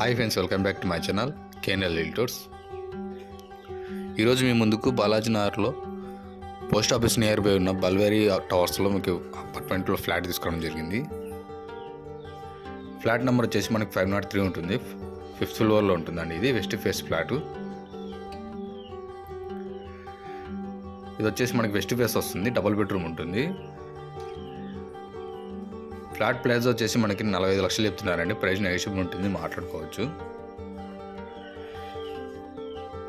Hi friends welcome back to my channel KNL realtors ఈరోజు మీ ముందుకు బాలాజీ నగర్లో పోస్ట్ ఆఫీస్ నియర్ బై ఉన్న బల్వేరీ టవర్స్లో మీకు అపార్ట్మెంట్లో ఫ్లాట్ తీసుకోవడం జరిగింది ఫ్లాట్ నెంబర్ వచ్చేసి మనకి ఫైవ్ నాట్ త్రీ ఉంటుంది ఫిఫ్త్ ఫ్లోర్లో ఉంటుందండి ఇది వెస్ట్ ఫేస్ ఫ్లాట్ ఇది వచ్చేసి మనకి వెస్ట్ ఫేస్ వస్తుంది డబుల్ బెడ్రూమ్ ఉంటుంది ఫ్లాట్ ప్లేస్ వచ్చేసి మనకి నలభై ఐదు లక్షలు చెప్తున్నారండి ప్రైస్ నెగిషియబుల్ ఉంటుంది మాట్లాడుకోవచ్చు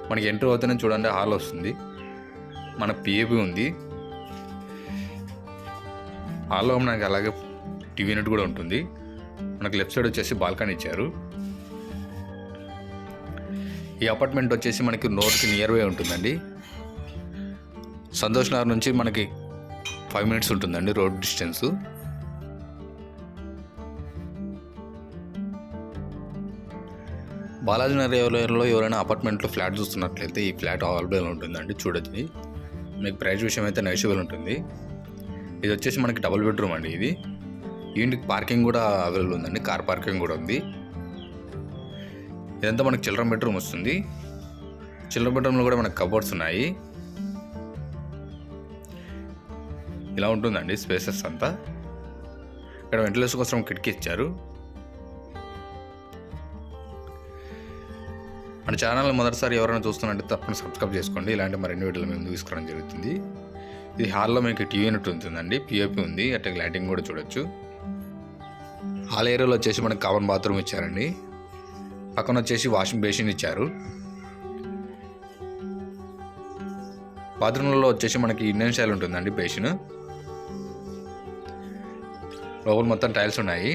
మనకి ఎంటర్ అవుతూనే చూడండి హాల్ వస్తుంది మన పిఏబి ఉంది హాల్లో మనకి అలాగే టీవీ యూనిట్ కూడా ఉంటుంది మనకి లెఫ్ట్ సైడ్ వచ్చేసి బాల్కనీ ఇచ్చారు ఈ అపార్ట్మెంట్ వచ్చేసి మనకి నోర్త్ నియర్ బై ఉంటుందండి సంతోష్ నగర్ నుంచి మనకి ఫైవ్ మినిట్స్ ఉంటుందండి రోడ్ డిస్టెన్సు బాలాజీ నగర్లో ఎవరైనా అపార్ట్మెంట్లో ఫ్లాట్ చూస్తున్నట్లయితే ఈ ఫ్లాట్ అవైలబుల్ ఉంటుందండి చూడొచ్చు మీకు ప్రైస్ విషయం అయితే నెగిషియబుల్ ఉంటుంది ఇది వచ్చేసి మనకి డబుల్ బెడ్రూమ్ అండి ఇది యూనిట్ పార్కింగ్ కూడా అవైలబుల్ ఉందండి కార్ పార్కింగ్ కూడా ఉంది ఇదంతా మనకి చిల్డ్రన్ బెడ్రూమ్ వస్తుంది చిల్డ్రన్ బెడ్రూమ్లో కూడా మనకి కబోర్డ్స్ ఉన్నాయి ఇలా ఉంటుందండి స్పేసెస్ అంతా ఇక్కడ వెంటిలేషన్ కోసం కిటికీ ఇచ్చారు మన ఛానల్ని మొదటిసారి ఎవరైనా చూస్తున్నట్టు తప్పని సబ్స్క్రైబ్ చేసుకోండి ఇలాంటి మరిన్ని వీడియోలు మేము తీసుకురావడం జరుగుతుంది ఇది హాల్లో మీకు టీవీ యూనిట్ ఉంటుందండి పిఓపి ఉంది అట్లా లైటింగ్ కూడా చూడొచ్చు హాల్ ఏరియాలో వచ్చేసి మనకి కామన్ బాత్రూమ్ ఇచ్చారండి పక్కన వచ్చేసి వాషింగ్ బేసిన్ ఇచ్చారు బాత్రూంలలో వచ్చేసి మనకి ఇండియన్ స్టైల్ ఉంటుందండి బేసిన్ లోపల మొత్తం టైల్స్ ఉన్నాయి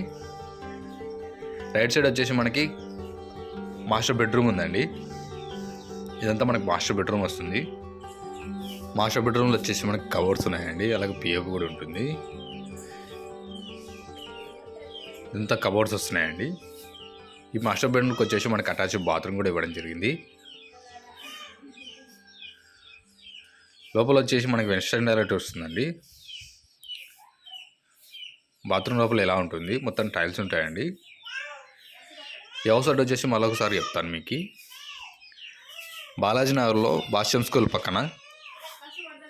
రైట్ సైడ్ వచ్చేసి మనకి మాస్టర్ బెడ్రూమ్ ఉందండి ఇదంతా మనకు మాస్టర్ బెడ్రూమ్ వస్తుంది మాస్టర్ బెడ్రూమ్లో వచ్చేసి మనకు కవర్స్ ఉన్నాయండి అలాగే పిఎఫ్ కూడా ఉంటుంది ఇదంతా కబోర్డ్స్ వస్తున్నాయండి ఈ మాస్టర్ బెడ్రూమ్కి వచ్చేసి మనకు అటాచ్ బాత్రూమ్ కూడా ఇవ్వడం జరిగింది లోపల వచ్చేసి మనకి వెస్టర్న్ డైరెక్ట్ వస్తుందండి బాత్రూమ్ లోపల ఎలా ఉంటుంది మొత్తం టైల్స్ ఉంటాయండి వ్యవసాయం వచ్చేసి మరొకసారి చెప్తాను మీకు బాలాజీ నగర్లో భాష్యం స్కూల్ పక్కన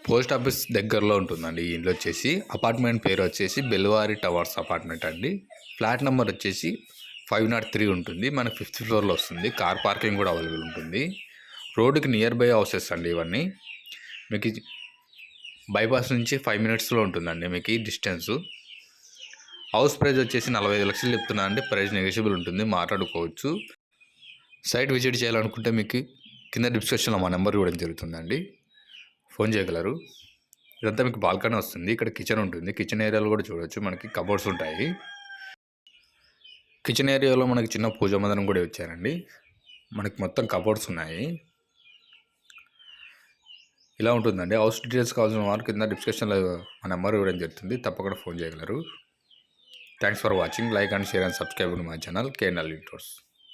పోస్ట్ ఆఫీస్ దగ్గరలో ఉంటుందండి ఈ ఇంట్లో వచ్చేసి అపార్ట్మెంట్ పేరు వచ్చేసి బెల్వారి టవర్స్ అపార్ట్మెంట్ అండి ఫ్లాట్ నెంబర్ వచ్చేసి ఫైవ్ నాట్ త్రీ ఉంటుంది మన ఫిఫ్త్ ఫ్లోర్లో వస్తుంది కార్ పార్కింగ్ కూడా అవైలబుల్ ఉంటుంది రోడ్డుకి నియర్ బై హౌసెస్ అండి ఇవన్నీ మీకు బైపాస్ నుంచి ఫైవ్ మినిట్స్లో ఉంటుందండి మీకు డిస్టెన్సు హౌస్ ప్రైజ్ వచ్చేసి నలభై ఐదు లక్షలు చెప్తున్నా అంటే ప్రైజ్ నెగోషియబుల్ ఉంటుంది మాట్లాడుకోవచ్చు సైట్ విజిట్ చేయాలనుకుంటే మీకు కింద డిస్క్రిప్షన్లో మా నెంబర్ ఇవ్వడం జరుగుతుందండి ఫోన్ చేయగలరు ఇదంతా మీకు బాల్కనీ వస్తుంది ఇక్కడ కిచెన్ ఉంటుంది కిచెన్ ఏరియాలో కూడా చూడవచ్చు మనకి కబోర్డ్స్ ఉంటాయి కిచెన్ ఏరియాలో మనకి చిన్న పూజ మందనం కూడా వచ్చారండి మనకి మొత్తం కబోర్డ్స్ ఉన్నాయి ఇలా ఉంటుందండి హౌస్ డీటెయిల్స్ కావాల్సిన వారు కింద డిస్క్రిప్షన్లో మా నెంబర్ ఇవ్వడం జరుగుతుంది తప్పకుండా ఫోన్ చేయగలరు Thanks for watching. Like and share and subscribe to my channel, K&L Tutors.